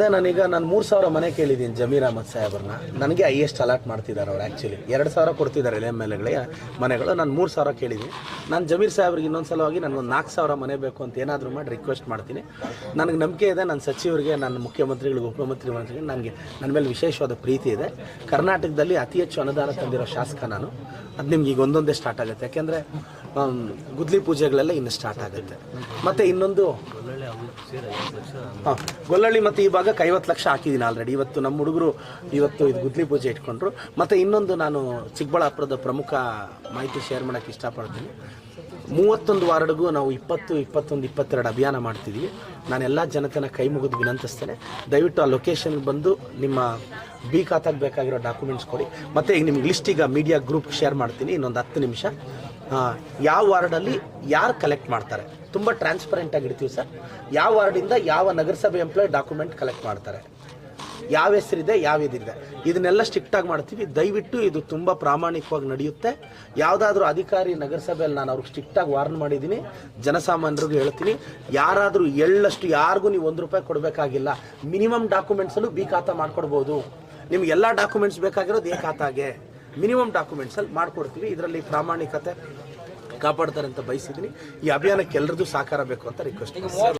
ಅದೇ ನಾನೀಗ ನಾನು ಮೂರು ಸಾವಿರ ಮನೆ ಕೇಳಿದ್ದೀನಿ ಜಮೀರ್ ಅಹಮದ್ ಸಾಹೇಬ್ರನ್ನ. ನನಗೆ ಹೈಯೆಸ್ಟ್ ಅಲಾಟ್ ಮಾಡ್ತಿದ್ದಾರೆ ಅವ್ರು ಆ್ಯಕ್ಚುಲಿ ಎರಡು ಸಾವಿರ ಕೊಡ್ತಿದ್ದಾರೆ ಎಲ್ ಎಂ ಎಲ್ ಎಗಳಿಗೆ ಮನೆಗಳು. ನಾನು ಮೂರು ಸಾವಿರ ಕೇಳಿದ್ದೀನಿ. ನಾನು ಜಮೀರ್ ಸಾಹೇಬ್ರಿಗೆ ಇನ್ನೊಂದು ಸಲವಾಗಿ ನನಗೊಂದು ನಾಲ್ಕು ಸಾವಿರ ಮನೆ ಬೇಕು ಅಂತ ಏನಾದರೂ ಮಾಡಿ ರಿಕ್ವೆಸ್ಟ್ ಮಾಡ್ತೀನಿ. ನನಗೆ ನಂಬಿಕೆ ಇದೆ ನನ್ನ ಸಚಿವರಿಗೆ ನನ್ನ ಮುಖ್ಯಮಂತ್ರಿಗಳಿಗೆ ಮಂತ್ರಿಗೆ ನನಗೆ ನನ್ನ ಮೇಲೆ ವಿಶೇಷವಾದ ಪ್ರೀತಿ ಇದೆ. ಕರ್ನಾಟಕದಲ್ಲಿ ಅತಿ ಹೆಚ್ಚು ಅನುದಾನ ತಂದಿರೋ ಶಾಸಕ ನಾನು. ಅದು ನಿಮ್ಗೆ ಈಗ ಒಂದೊಂದೇ ಸ್ಟಾರ್ಟ್ ಆಗುತ್ತೆ. ಯಾಕೆಂದರೆ ಗುದ್ಲಿ ಪೂಜೆಗಳೆಲ್ಲ ಇನ್ನು ಸ್ಟಾರ್ಟ್ ಆಗುತ್ತೆ. ಮತ್ತು ಇನ್ನೊಂದು, ಹಾಂ, ಗೊಲ್ಲಳ್ಳಿ ಮತ್ತು ಈ ಭಾಗ ಐವತ್ತು ಲಕ್ಷ ಹಾಕಿದ್ದೀನಿ ಆಲ್ರೆಡಿ ಇವತ್ತು ನಮ್ಮ ಹುಡುಗರು ಇವತ್ತು ಇದು ಗುದ್ಲಿ ಪೂಜೆ ಇಟ್ಕೊಂಡ್ರು. ಮತ್ತು ಇನ್ನೊಂದು ನಾನು ಚಿಕ್ಕಬಳ್ಳಾಪುರದ ಪ್ರಮುಖ ಮಾಹಿತಿ ಶೇರ್ ಮಾಡೋಕ್ಕೆ ಇಷ್ಟಪಡ್ತೀನಿ. ಮೂವತ್ತೊಂದು ವಾರ್ಡ್ಗೂ ನಾವು ಇಪ್ಪತ್ತು, ಇಪ್ಪತ್ತೊಂದು, ಇಪ್ಪತ್ತೆರಡು ಅಭಿಯಾನ ಮಾಡ್ತಿದ್ವಿ. ನಾನು ಎಲ್ಲ ಜನತೆನ ಕೈ ಮುಗಿದು ವಿನಂತಿಸ್ತೇನೆ. ದಯವಿಟ್ಟು ಆ ಲೊಕೇಶನ್ಗೆ ಬಂದು ನಿಮ್ಮ ಬಿ ಖಾತಾಗ ಬೇಕಾಗಿರೋ ಡಾಕ್ಯುಮೆಂಟ್ಸ್ ಕೊಡಿ. ಮತ್ತು ಈಗ ನಿಮ್ಗೆ ಲಿಸ್ಟ್ ಈಗ ಮೀಡಿಯಾ ಗ್ರೂಪ್ ಶೇರ್ ಮಾಡ್ತೀನಿ. ಇನ್ನೊಂದು ಹತ್ತು ನಿಮಿಷ. ಯಾವ ವಾರ್ಡಲ್ಲಿ ಯಾರು ಕಲೆಕ್ಟ್ ಮಾಡ್ತಾರೆ? ತುಂಬ ಟ್ರಾನ್ಸ್ಪರೆಂಟಾಗಿ ಇಡ್ತೀವಿ ಸರ್. ಯಾವ ವಾರ್ಡಿಂದ ಯಾವ ನಗರಸಭೆ ಎಂಪ್ಲಾಯ್ ಡಾಕ್ಯುಮೆಂಟ್ ಕಲೆಕ್ಟ್ ಮಾಡ್ತಾರೆ? ಯಾವ ಹೆಸರಿದೆ, ಯಾವ ಇದಿದೆ. ಇದನ್ನೆಲ್ಲ ಸ್ಟ್ರಿಕ್ಟಾಗಿ ಮಾಡ್ತೀವಿ. ದಯವಿಟ್ಟು ಇದು ತುಂಬ ಪ್ರಾಮಾಣಿಕವಾಗಿ ನಡೆಯುತ್ತೆ. ಯಾವುದಾದ್ರೂ ಅಧಿಕಾರಿ ನಗರಸಭೆಯಲ್ಲಿ ನಾನು ಅವ್ರಿಗೆ ಸ್ಟ್ರಿಕ್ಟಾಗಿ ವಾರ್ನ್ ಮಾಡಿದ್ದೀನಿ. ಜನಸಾಮಾನ್ಯರಿಗೂ ಹೇಳ್ತೀನಿ. ಯಾರಾದರೂ ಎಳ್ಳಷ್ಟು ಯಾರಿಗೂ ನೀವು ಒಂದು ರೂಪಾಯಿ ಕೊಡಬೇಕಾಗಿಲ್ಲ. ಮಿನಿಮಮ್ ಡಾಕ್ಯುಮೆಂಟ್ಸಲ್ಲೂ ಬಿ ಖಾತಾ ಮಾಡ್ಕೊಡ್ಬೋದು. ನಿಮ್ಗೆ ಎಲ್ಲ ಡಾಕ್ಯುಮೆಂಟ್ಸ್ ಬೇಕಾಗಿರೋದು ಏ ಖಾತಾಗೆ. ಮಿನಿಮಮ್ ಡಾಕ್ಯುಮೆಂಟ್ಸಲ್ಲಿ ಮಾಡ್ಕೊಡ್ತೀವಿ. ಇದರಲ್ಲಿ ಪ್ರಾಮಾಣಿಕತೆ ಕಾಪಾಡ್ತಾರೆ ಅಂತ ಬಯಸಿದ್ದೀನಿ. ಈ ಅಭಿಯಾನಕ್ಕೆ ಎಲ್ಲರದ್ದು ಸಹಕಾರ ಬೇಕು ಅಂತ ರಿಕ್ವೆಸ್ಟ್